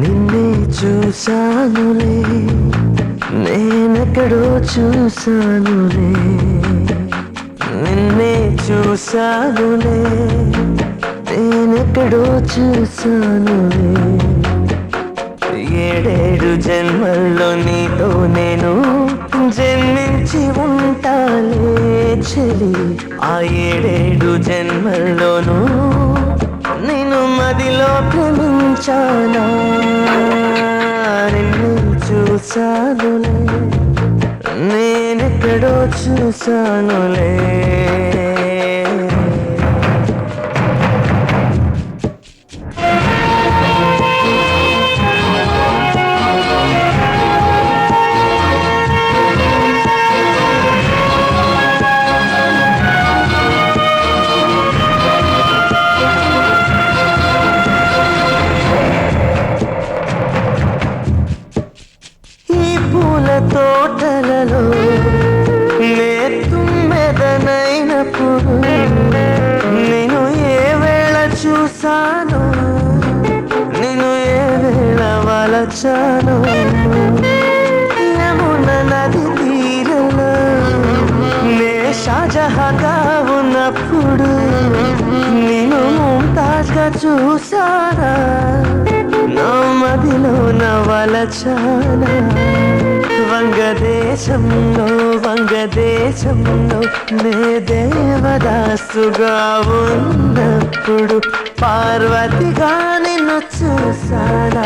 నిన్నే చూశానులే నేనెక్కడో చూశానులే. నిన్నే చూశానులే నేనెక్కడో చూశానులే. ఏడేడు జన్మల్లో నీతో నేను జన్మించి ఉంటాలే చెలి. ఆ ఏడేడు జన్మల్లోనూ నేను మదిలో ప్రేమించానా? నిన్ను చూసానులే నేనెక్కడో చూసానులే వలచాను యమున నది తీరలో నే షాజహాగా ఉన్నప్పుడు నేను ముంతాజ్గా చూసారా నా మదిలో నవలచానా వంగదేశంలో వంగదేశంలో నే దేవదాసుగా ఉన్నప్పుడు పార్వతిగా నిన్ను చూసానా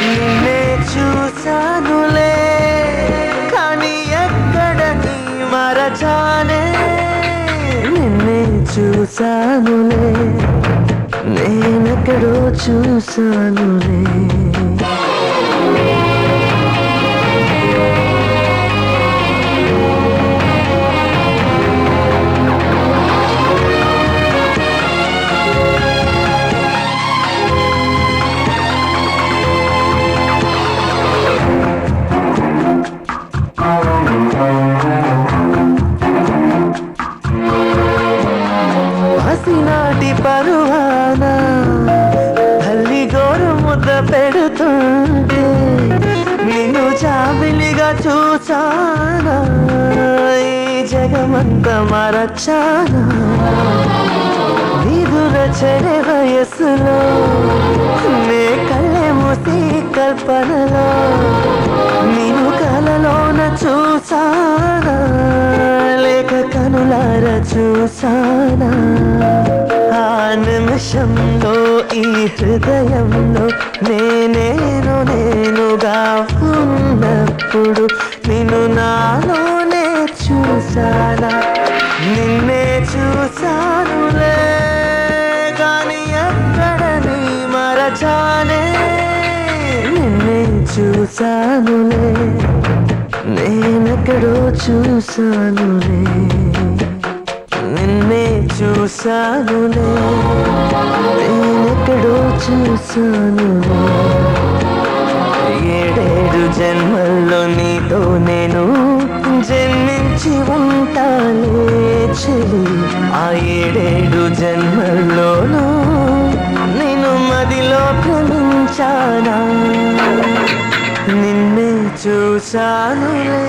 నిన్నే చూసానులే కానీ ఎక్కడ నీ మరచానే? నిన్నే చూసానులే నేనెక్కడో చూసానులే పసినాటి పరువాన తల్లి గోరు ముద్ద పెడుతుంటే నిన్ను చాబిలిగా చూసానా ఈ జగమంత మరచానా? వీధుల చెడే వయస్సులో నే కళ్ళే మూసి కల్పనలో నేను కలలోన చూసానా లేక కనులార చూసానా? ఆకాశంలో ఈ హృదయంలో నేనేను నేనుగా ఉన్నప్పుడు నిన్ను నాలోనే చూసానా నిన్నే చూసానులే కానీ ఎక్కడ మరచానే. నిన్నే చూసానులే నేనెక్కడో చూసానులే నిన్నే చూసానులే నేనెక్కడో చూశాను ఏడేడు జన్మల్లో నీతో నేను జన్మించి ఉంటానే చెలి ఆ ఏడేడు జన్మల్లోనూ నేను మదిలో ప్రేమించానా? నిన్నే చూసానులే